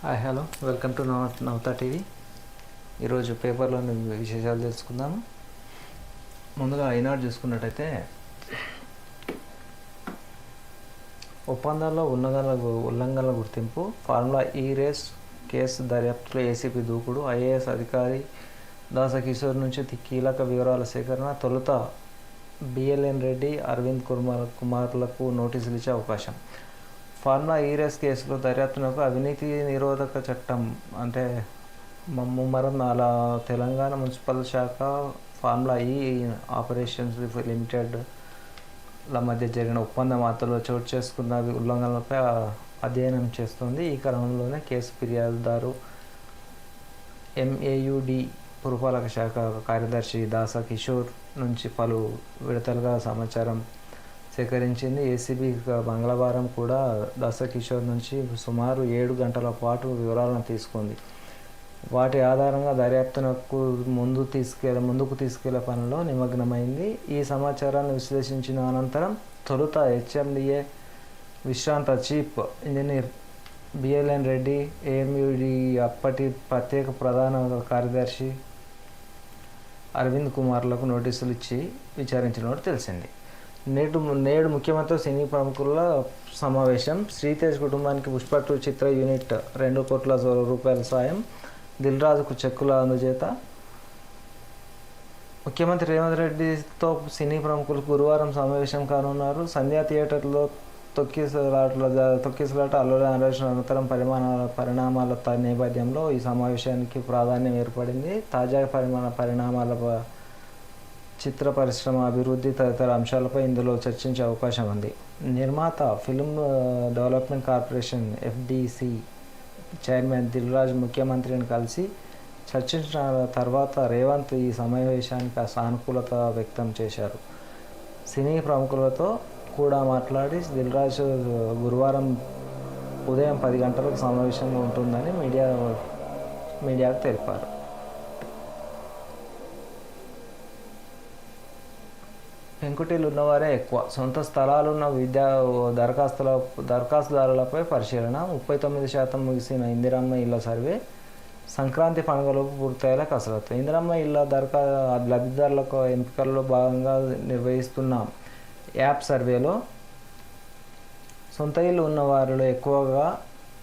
Hi hello welcome to నవ Navata TV ఈరోజు పేపర్లోని విశేషాలు తెలుసుకుందాము. ముందుగా ఈనాడు చూసుకున్నట్టయితే ఒప్పందాల్లో ఉల్లంఘనల ఉల్లంఘనల గుర్తింపు ఫార్ములా ఈ రేస్ కేసు దర్యాప్తులో ఏసీపీ దూకుడు ఐఏఎస్ అధికారి దాసకిషోర్ నుంచి కీలక వివరాల సేకరణ తొలుత బిఎల్ఎన్ రెడ్డి అరవింద్ కుమార్ కుమార్లకు నోటీసులు ఇచ్చే అవకాశం. ఫార్ములా ఈరెస్ కేసులో దర్యాప్తునకు అవినీతి నిరోధక చట్టం అంటే మమ్మరం అలా తెలంగాణ మున్సిపల్ శాఖ ఫార్ములా ఈ ఆపరేషన్స్ లిమిటెడ్ ల మధ్య జరిగిన ఒప్పంద మాతలో చోటు చేసుకున్న ఉల్లంఘనలపై అధ్యయనం చేస్తుంది. ఈ క్రమంలోనే కేసు ఫిర్యాదుదారు ఎంఏయుడి పురపాలక శాఖ కార్యదర్శి దాస కిషోర్ నుంచి పలు విడతలుగా సమాచారం సేకరించింది ఏసీబీ మంగళవారం కూడా దశకిషోర్ నుంచి సుమారు ఏడు గంటల పాటు వివరాలను తీసుకుంది. వాటి ఆధారంగా దర్యాప్తునకు ముందు తీసుకెళ్ళ ముందుకు తీసుకెళ్ళే పనిలో నిమగ్నమైంది. ఈ సమాచారాన్ని విశ్లేషించిన అనంతరం తొలుత హెచ్ఎండిఏ విశ్రాంత chief engineer BLN Reddy AMUD అప్పటి ప్రత్యేక ప్రధాన కార్యదర్శి అరవింద్ కుమార్లకు నోటీసులు ఇచ్చి విచారించినట్టు తెలిసింది. నేడు నేడు ముఖ్యమంత్రి సినీ ప్రముఖుల సమావేశం. శ్రీతేజ్ కుటుంబానికి పుష్ప టూ చిత్ర యూనిట్ రెండు కోట్ల రూపాయల సాయం. దిల్ రాజుకు చెక్కుల అందుచేత ముఖ్యమంత్రి రేవంత్ రెడ్డితో సినీ ప్రముఖులు గురువారం సమావేశం కానున్నారు. సంధ్యా థియేటర్లో తొక్కిసలాటల తొక్కిసలాట అల్లుల అన్వేషణ అనంతరం పరిమాణాల పరిణామాల నేపథ్యంలో ఈ సమావేశానికి ప్రాధాన్యం ఏర్పడింది. తాజా పరిమాణ పరిణామాల చిత్ర పరిశ్రమ అభివృద్ధి తదితర అంశాలపై ఇందులో చర్చించే అవకాశం ఉంది. నిర్మాత film development corporation FDC chairman Dilraj ముఖ్యమంత్రిని కలిసి చర్చించిన తర్వాత రేవంత్ ఈ సమావేశానికి సానుకూలత వ్యక్తం చేశారు. సినీ ప్రముఖులతో కూడా మాట్లాడి దిల్రాజ్ గురువారం ఉదయం పది గంటలకు సమావేశం ఉంటుందని మీడియా మీడియాకు తెలిపారు. పెంకుటీలు ఉన్నవారే ఎక్కువ. సొంత స్థలాలున్న విద్యా దరఖాస్తుల దరఖాస్తుదారులపై పరిశీలన. ముప్పై తొమ్మిది శాతం ముగిసిన ఇందిరమ్మ ఇళ్ళ సర్వే సంక్రాంతి పండుగలోపు పూర్తయ్యేలా కసరత్తు. ఇందిరమ్మ ఇళ్ళ దరఖా లబ్ధిదారులకు ఎంపికల్లో భాగంగా నిర్వహిస్తున్న. యాప్ సర్వేలో సొంత ఇల్లు ఉన్న వారిలో ఎక్కువగా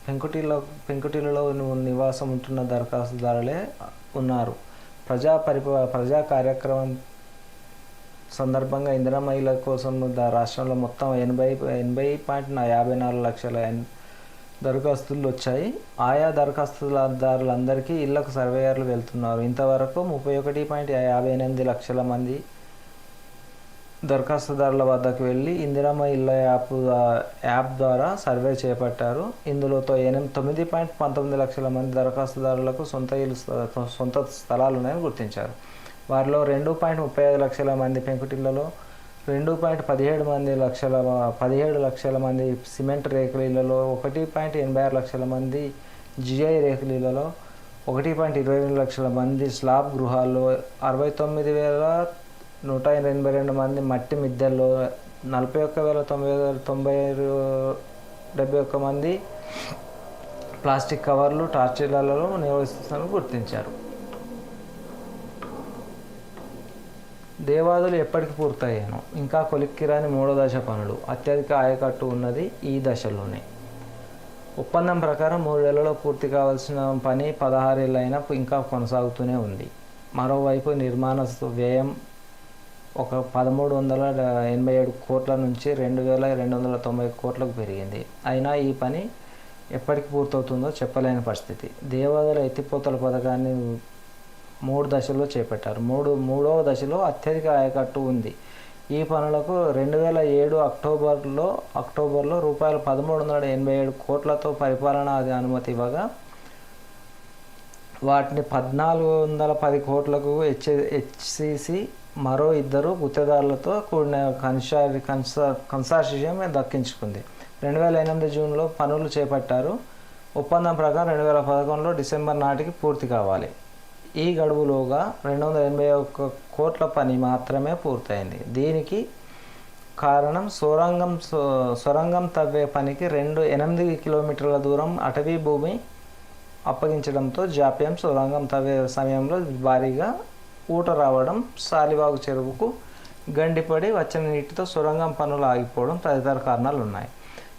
పెంకుటిల్లో పెంకుటిల్లలో నివాసం ఉంటున్న దరఖాస్తుదారులే ఉన్నారు. ప్రజా పరిప ప్రజా కార్యక్రమం సందర్భంగా ఇందిరా కోసం రాష్ట్రంలో మొత్తం ఎనభై ఎనభై పాయింట్ యాభై నాలుగు లక్షల దరఖాస్తులు వచ్చాయి. ఆయా దరఖాస్తుదారులందరికీ ఇళ్ళకు సర్వేయర్లు వెళ్తున్నారు. ఇంతవరకు ముప్పై ఒకటి పాయింట్ యాభై ఎనిమిది లక్షల మంది దరఖాస్తుదారుల వద్దకు వెళ్ళి ఇందిరమ్మ ఇళ్ళ యాప్ యాప్ ద్వారా సర్వే చేపట్టారు. ఇందులో ఎనిమిది తొమ్మిది పాయింట్ పంతొమ్మిది లక్షల మంది దరఖాస్తుదారులకు సొంత ఇల్లు సొంత స్థలాలు ఉన్నాయని గుర్తించారు. వారిలో రెండు పాయింట్ ముప్పై ఐదు లక్షల మంది పెంకుటిళ్ళలో రెండు పాయింట్ పదిహేడు మంది లక్షల పదిహేడు లక్షల మంది సిమెంట్ రేకుల ఒకటి పాయింట్ ఎనభై ఆరు లక్షల మంది జిఐ రేకుల ఒకటి పాయింట్ ఇరవై రెండు లక్షల మంది స్లాబ్ గృహాల్లో అరవై తొమ్మిది వేల నూట ఎనభై రెండు మంది మట్టి మిద్దెల్లో నలభై ఒక్క వేల తొంభై తొంభై డెబ్బై ఒక్క మంది ప్లాస్టిక్ కవర్లు టార్చీలలో నివసిస్తున్నట్లు గుర్తించారు. దేవాదులు ఎప్పటికి పూర్తయ్యాను. ఇంకా కొలిక్కిరాని మూడో దశ పనులు. అత్యధిక ఆయకట్టు ఉన్నది ఈ దశలోనే. ఒప్పందం ప్రకారం మూడేళ్ళలో పూర్తి కావాల్సిన పని పదహారేళ్ళైనా ఇంకా కొనసాగుతూనే ఉంది. మరోవైపు నిర్మాణ వ్యయం ఒక పదమూడు వందల ఎనభై ఏడు కోట్ల నుంచి రెండు వేల రెండు వందల తొంభై కోట్లకు పెరిగింది. అయినా ఈ పని ఎప్పటికి పూర్తవుతుందో చెప్పలేని పరిస్థితి. దేవాదుల ఎత్తిపోతల పథకాన్ని మూడు దశల్లో చేపట్టారు. మూడు మూడవ దశలో అత్యధిక ఆయకట్టు ఉంది. ఈ పనులకు రెండు వేల ఏడు అక్టోబర్లో అక్టోబర్లో రూపాయలు పదమూడు వందల ఎనభై ఏడు కోట్లతో పరిపాలనా అనుమతి ఇవ్వగా వాటిని పద్నాలుగు వందల పది కోట్లకు హెచ్ హెచ్సిసి మరో ఇద్దరు గుత్తేదారులతో కూడిన కన్సార్ కన్సా కన్సార్షియం దక్కించుకుంది. రెండు వేల ఎనిమిది జూన్లో పనులు చేపట్టారు. ఒప్పందం ప్రకారం రెండు వేల పదకొండులో డిసెంబర్ నాటికి పూర్తి కావాలి. ఈ గడువులోగా రెండు వందల ఎనభై ఒక్క కోట్ల పని మాత్రమే పూర్తయింది. దీనికి కారణం సొరంగం సొ- సొరంగం తవ్వే పనికి రెండు ఎనిమిది కిలోమీటర్ల దూరం అటవీ భూమి అప్పగించడంతో జాప్యం సొరంగం తవ్వే సమయంలో భారీగా ఊట రావడం సాలివాగు చెరువుకు గండిపడి వచ్చిన నీటితో సొరంగం పనులు ఆగిపోవడం తదితర కారణాలు ఉన్నాయి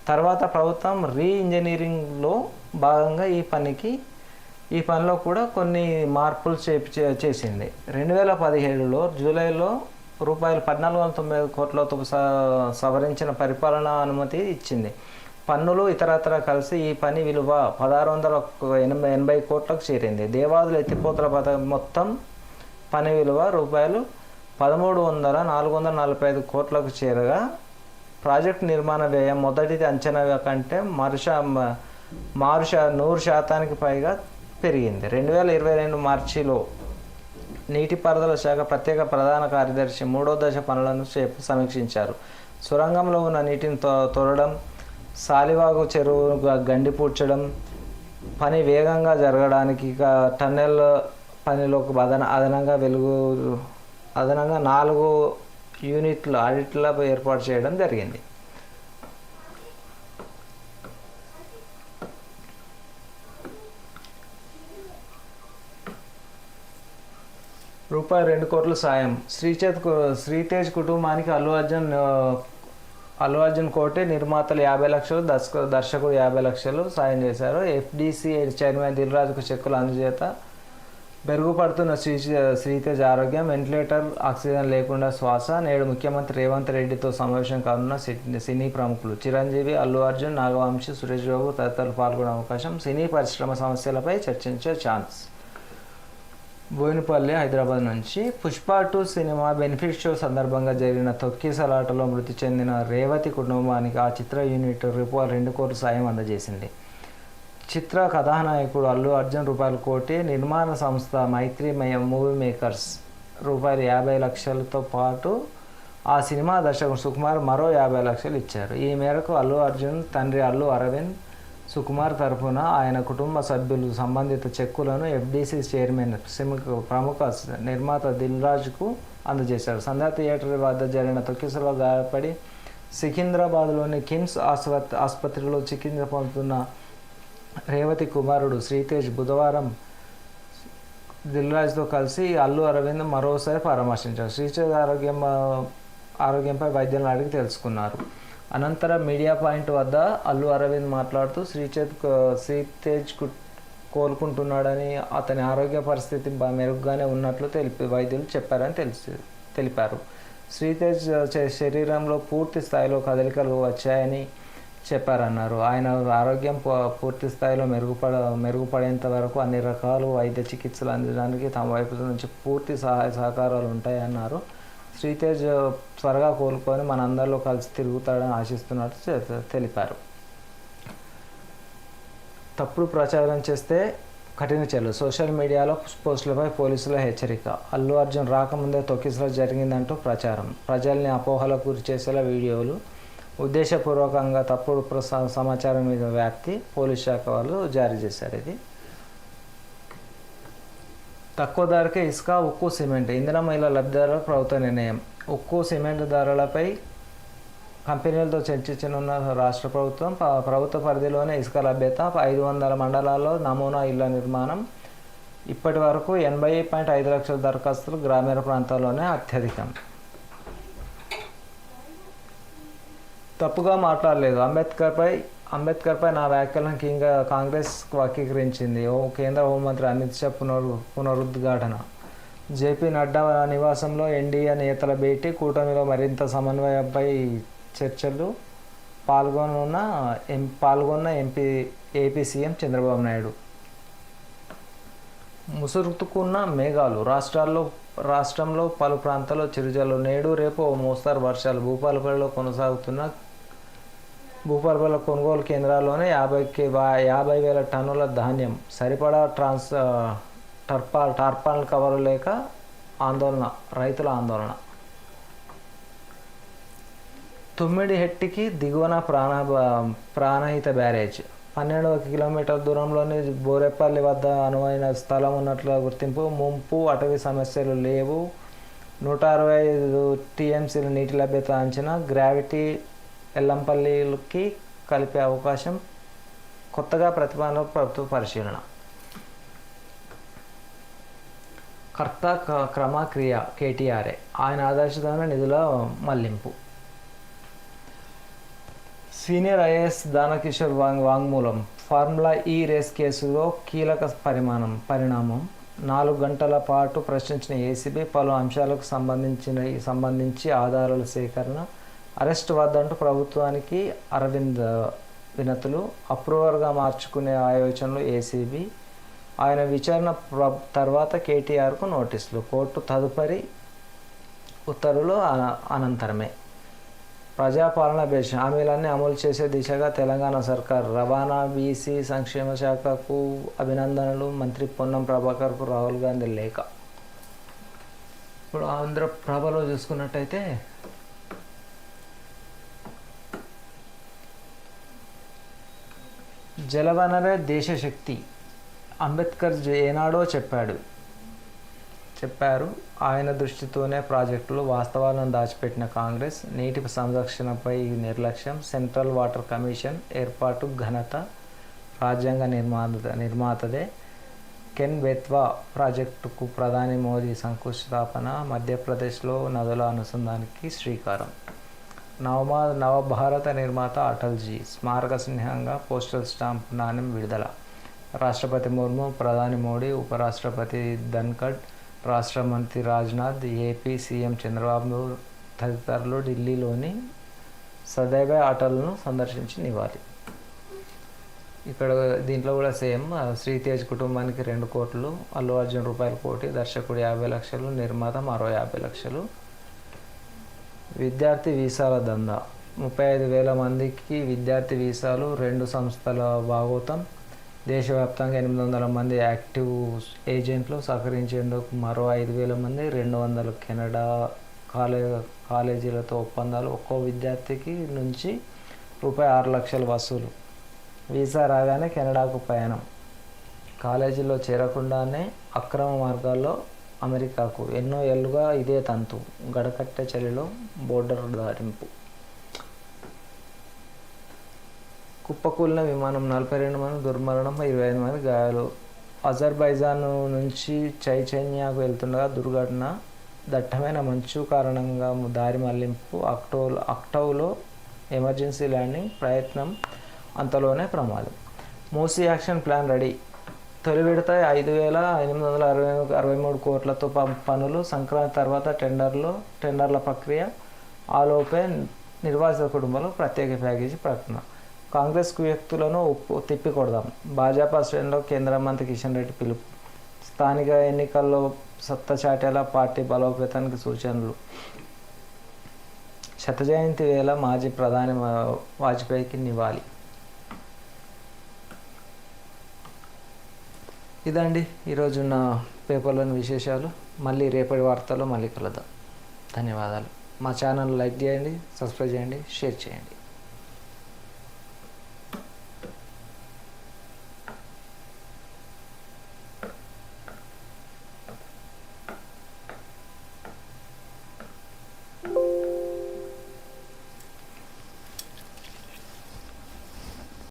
తర్వాత ప్రభుత్వం రీ ఇంజనీరింగ్లో భాగంగా ఈ పనికి ఈ పనిలో కూడా కొన్ని మార్పులు చేపి చే- చేసింది. రెండు వేల పదిహేడులో జూలైలో రూపాయలు పద్నాలుగు వందల తొంభై ఐదు కోట్లతో స- సవరించిన పరిపాలనా అనుమతి ఇచ్చింది. పన్నులు ఇతరత్ర కలిసి ఈ పని విలువ పదహారు వందల ఎనభై ఎనభై కోట్లకు చేరింది. దేవాదుల ఎత్తిపోతల పథకం మొత్తం పని విలువ రూపాయలు పదమూడు వందల నాలుగు వందల నలభై ఐదు కోట్లకు చేరగా ప్రాజెక్టు నిర్మాణ వ్యయం మొదటిది అంచనా కంటే మరుషా మారుష నూరు శాతానికి పైగా పెరిగింది. రెండు వేల ఇరవై రెండు మార్చిలో నీటిపారుదల శాఖ ప్రత్యేక ప్రధాన కార్యదర్శి మూడో దశ పనులను సమీక్షించారు. సొరంగంలో ఉన్న నీటిని తొ- తొరడం సాలివాగు చెరువు గండిపూడ్చడం పని వేగంగా జరగడానికి ఇక టన్నెల్ పనిలోకి అదన అదనంగా వెలుగు అదనంగా నాలుగు యూనిట్లు ఆడిట్ల ఏర్పాటు చేయడం జరిగింది. రూపాయి రెండు కోట్ల సాయం. శ్రీచేత్ శ్రీతేజ్ కుటుంబానికి అల్లు అర్జున్ అల్లు అర్జున్ కోటి నిర్మాతలు యాభై లక్షలు దర్శక దర్శకుడు యాభై లక్షలు సాయం చేశారు. ఎఫ్డీసీ చైర్మన్ దిల్రాజుకు చెక్కులు అందజేత. మెరుగుపడుతున్న శ్రీ శ్రీతేజ్ ఆరోగ్యం వెంటిలేటర్ ఆక్సిజన్ లేకుండా శ్వాస. నేడు ముఖ్యమంత్రి రేవంత్ రెడ్డితో సమావేశం కానున్న సినీ ప్రముఖులు చిరంజీవి అల్లు అర్జున్ నాగవంశి సురేష్ బాబు తదితరులు పాల్గొనే అవకాశం. సినీ పరిశ్రమ సమస్యలపై చర్చించే ఛాన్స్. బోయినపల్లి హైదరాబాద్ నుంచి Pushpa two cinema benefit show సందర్భంగా జరిగిన తొక్కిసలాటలో మృతి చెందిన రేవతి కుటుంబానికి ఆ చిత్ర యూనిట్ రూపాయలు రెండు కోట్ల సాయం అందజేసింది. చిత్ర కథానాయకుడు అల్లు అర్జున్ రూపాయల కోటి నిర్మాణ సంస్థ మైత్రి మూవీ మేకర్స్ రూపాయలు యాభై లక్షలతో పాటు ఆ సినిమా దర్శకుడు సుకుమార్ మరో యాభై లక్షలు ఇచ్చారు. ఈ మేరకు అల్లు అర్జున్ తండ్రి అల్లు అరవింద్ సుకుమార్ తరఫున ఆయన కుటుంబ సభ్యులు సంబంధిత చెక్కులను ఎఫ్డీసీ చైర్మన్ సిమ్- ప్రముఖ నిర్మాత దిల్రాజ్కు అందజేశారు. సంధ్యా థియేటర్ వద్ద జరిగిన తొక్కిసలో గాయపడి సికింద్రాబాద్లోని కిమ్స్ ఆసుపత్రి ఆసుపత్రిలో చికిత్స పొందుతున్న రేవతి కుమారుడు శ్రీతేజ్ బుధవారం దిల్రాజ్తో కలిసి అల్లు అరవింద్ మరోసారి పరామర్శించారు. శ్రీతేజ్ ఆరోగ్యం ఆరోగ్యంపై వైద్యులను అడిగి తెలుసుకున్నారు. అనంతరం మీడియా పాయింట్ వద్ద అల్లు అరవింద్ మాట్లాడుతూ శ్రీచేత్ శ్రీతేజ్ కు- కోలుకుంటున్నాడని అతని ఆరోగ్య పరిస్థితి మెరుగ్గానే ఉన్నట్లు తెలిపి వైద్యులు చెప్పారని తెలిసి తెలిపారు. శ్రీతేజ్ శరీరంలో పూర్తి స్థాయిలో కదలికలు వచ్చాయని చెప్పారన్నారు. ఆయన ఆరోగ్యం పూ- పూర్తి స్థాయిలో మెరుగుపడ మెరుగుపడేంత వరకు అన్ని రకాల వైద్య చికిత్సలు అందించడానికి తమ వైపు నుంచి పూర్తి సహాయ సహకారాలు ఉంటాయన్నారు. శ్రీతేజ్ త్వరగా కోలుకొని మనందరిలో కలిసి తిరుగుతాడని ఆశిస్తున్నట్టు తెలిపారు. తప్పుడు ప్రచారం చేస్తే కఠిన చర్యలు. సోషల్ మీడియాలో పోస్టులపై పోలీసుల హెచ్చరిక. అల్లు అర్జున్ రాకముందే తొక్కిసలా జరిగిందంటూ ప్రచారం. ప్రజల్ని అపోహలకు గురి చేసేలా వీడియోలు ఉద్దేశపూర్వకంగా తప్పుడు ప్రస- సమాచారం మీద వ్యాప్తి పోలీస్ శాఖ వాళ్ళు జారీ చేశారు ఇది. తక్కువ ధరకే ఇసుక ఉక్కు సిమెంట్. ఇంధన మహిళ లబ్ధిదారులకు ప్రభుత్వ నిర్ణయం. ఉక్కు సిమెంట్ ధరలపై కంపెనీలతో చర్చించనున్న రాష్ట్ర ప్రభుత్వం ప్రభుత్వ పరిధిలోనే ఇసుక లభ్యత ఐదు వందల మండలాల్లో నమూనా ఇళ్ళ నిర్మాణం ఇప్పటి వరకు ఎనభై పాయింట్ ఐదు లక్షల దరఖాస్తులు గ్రామీణ ప్రాంతాల్లోనే అత్యధికం. తప్పుగా మాట్లాడలేదు. అంబేద్కర్పై అంబేద్కర్పై నా వ్యాఖ్యలను ఇంకా కాంగ్రెస్ వర్గీకరించింది ఓ కేంద్ర హోంమంత్రి అమిత్ షా పునరు పునరుద్ఘాటన. జేపీ నడ్డా నివాసంలో ఎన్డీఏ నేతల భేటీ కూటమిలో మరింత సమన్వయంపై చర్చలు పాల్గొనున్న ఎం పాల్గొన్న MP AP CM Chandrababu Naidu. ముసురుతుకున్న మేఘాలు. రాష్ట్రాల్లో రాష్ట్రంలో పలు ప్రాంతాల్లో చిరుజల్లు నేడు రేపు ఓ మోస్తారు వర్షాలు. భూపాలపల్లిలో కొనసాగుతున్న భూపాలపల్లి కొనుగోలు కేంద్రాల్లోనే యాభైకి యాభై వేల టన్నుల ధాన్యం సరిపడా ట్రాన్స్ టర్పాల్ టర్పాల్ టార్పాల్ కవర్ లేక ఆందోళన రైతుల ఆందోళన. తుమ్మిడి హెట్టికి దిగువన ప్రాణ ప్రాణహిత బ్యారేజ్. పన్నెండు కిలోమీటర్ల దూరంలోని బోరేపల్లి వద్ద అనువైన స్థలం ఉన్నట్లు గుర్తింపు. ముంపు అటవీ సమస్యలు లేవు. నూట అరవై ఐదు టీఎంసీల నీటి లభ్యత అంచనా. గ్రావిటీ ఎల్లంపల్లికి కలిపే అవకాశం కొత్తగా ప్రతిపాదన ప్రభుత్వ పరిశీలన. కర్త క్రమక్రియ కేటీఆర్ఏ. ఆయన ఆదర్శితమైన నిధుల మళ్ళింపు. సీనియర్ ఐఏఎస్ దానకిషోర్ వాంగ్ వాంగ్మూలం. ఫార్ములా ఈ రేస్ కేసులో కీలక పరిమాణం పరిణామం. నాలుగు గంటల పాటు ప్రశ్నించిన ఏసీబీ పలు అంశాలకు సంబంధించిన సంబంధించి ఆధారాల సేకరణ అరెస్ట్ వద్దంటూ ప్రభుత్వానికి అరవింద్ వినతులు అప్రూవర్గా మార్చుకునే ఆయోచనలు ఏసీబీ ఆయన విచారణ ప్ర- తర్వాత కేటీఆర్కు నోటీసులు. కోర్టు తదుపరి ఉత్తర్వులు అనంతరమే. ప్రజాపాలన బేస్ హామీలన్నీ అమలు చేసే దిశగా తెలంగాణ సర్కార్ రవాణా బీసీ సంక్షేమ శాఖకు అభినందనలు. మంత్రి పొన్నం ప్రభాకర్కు రాహుల్ గాంధీ లేఖ. ఇప్పుడు ఆంధ్రప్రభలో చూసుకున్నట్టయితే జలవనరే దేశశక్తి. అంబేద్కర్ ఏనాడో చెప్పాడు. చెప్పారు. ఆయన దృష్టితోనే ప్రాజెక్టులు వాస్తవాలను దాచిపెట్టిన కాంగ్రెస్ నీటి సంరక్షణపై నిర్లక్ష్యం సెంట్రల్ వాటర్ కమిషన్ ఏర్పాటు ఘనత రాజ్యాంగ నిర్మాత నిర్మాతదే. కెన్ బెత్వా ప్రాజెక్టుకు ప్రధాని మోదీ శంకుస్థాపన మధ్యప్రదేశ్లో నదుల అనుసంధానికి శ్రీకారం. నవమా నవభారత నిర్మాత అటల్జీ స్మారక చిహ్నంగా పోస్టల్ స్టాంప్ నాణ్యం విడుదల. రాష్ట్రపతి ముర్ము ప్రధాని మోడీ ఉపరాష్ట్రపతి ధన్కడ్ రాష్ట్ర మంత్రి రాజ్నాథ్ ఏపీ సీఎం చంద్రబాబు తదితరులు ఢిల్లీలోని సదైవ అటల్ను సందర్శించి నివ్వాలి ఇక్కడ దీంట్లో కూడా సేమ్ శ్రీతేజ్ కుటుంబానికి రెండు కోట్లు అల్లు అర్జున్ రూపాయల కోటి దర్శకుడు యాభై లక్షలు నిర్మాత మరో యాభై లక్షలు విద్యార్థి వీసాల దందా. ముప్పై ఐదు వేల మందికి విద్యార్థి వీసాలు రెండు సంస్థల భాగోతం. దేశవ్యాప్తంగా ఎనిమిది వందల మంది యాక్టివ్ ఏజెంట్లు సహకరించేందుకు మరో ఐదు వేల మంది రెండు వందల కెనడా కాలే కాలేజీలతో ఒప్పందాలు. ఒక్కో విద్యార్థికి నుంచి రూపాయి ఆరు లక్షల వసూలు. వీసా రాగానే కెనడాకు ప్రయాణం. కాలేజీలో చేరకుండానే అక్రమ మార్గాల్లో అమెరికాకు ఎన్నో ఏళ్ళుగా ఇదే తంతు గడకట్టె చలిలో బోర్డర్ దారింపు కుప్పకూలిన విమానం నలభై రెండు మంది దుర్మరణం ఇరవై ఐదు మంది గాయాలు. అజర్బైజాన్ నుంచి చైచన్యాకు వెళ్తుండగా దుర్ఘటన దట్టమైన మంచు కారణంగా దారి మళ్ళింపు. అక్టో అక్టోలో ఎమర్జెన్సీ ల్యాండింగ్ ప్రయత్నం అంతలోనే ప్రమాదం. Musi action plan ready. తొలి విడత ఐదు వేల ఎనిమిది వందల అరవై అరవై మూడు కోట్లతో పనులు సంక్రాంతి తర్వాత టెండర్లు టెండర్ల ప్రక్రియ ఆలోపే నిర్వాసిత కుటుంబాలకు ప్రత్యేక ప్యాకేజీ ప్రకటన. కాంగ్రెస్ వ్యక్తులను ఉప్పు తిప్పికొడదాం. భాజపా శ్రేణిలో కేంద్ర మంత్రి కిషన్ రెడ్డి పిలుపు. స్థానిక ఎన్నికల్లో సత్తా చాటేలా పార్టీ బలోపేతానికి సూచనలు. శత జయంతి వేళ మాజీ ప్రధాని వాజ్పేయికి నివాలి ఇదండి ఈరోజున్న పేపర్లోని విశేషాలు. మళ్ళీ రేపటి వార్తల్లో మళ్ళీ కలుద్దాం. ధన్యవాదాలు. మా ఛానల్ లైక్ చేయండి సబ్స్క్రైబ్ చేయండి షేర్ చేయండి.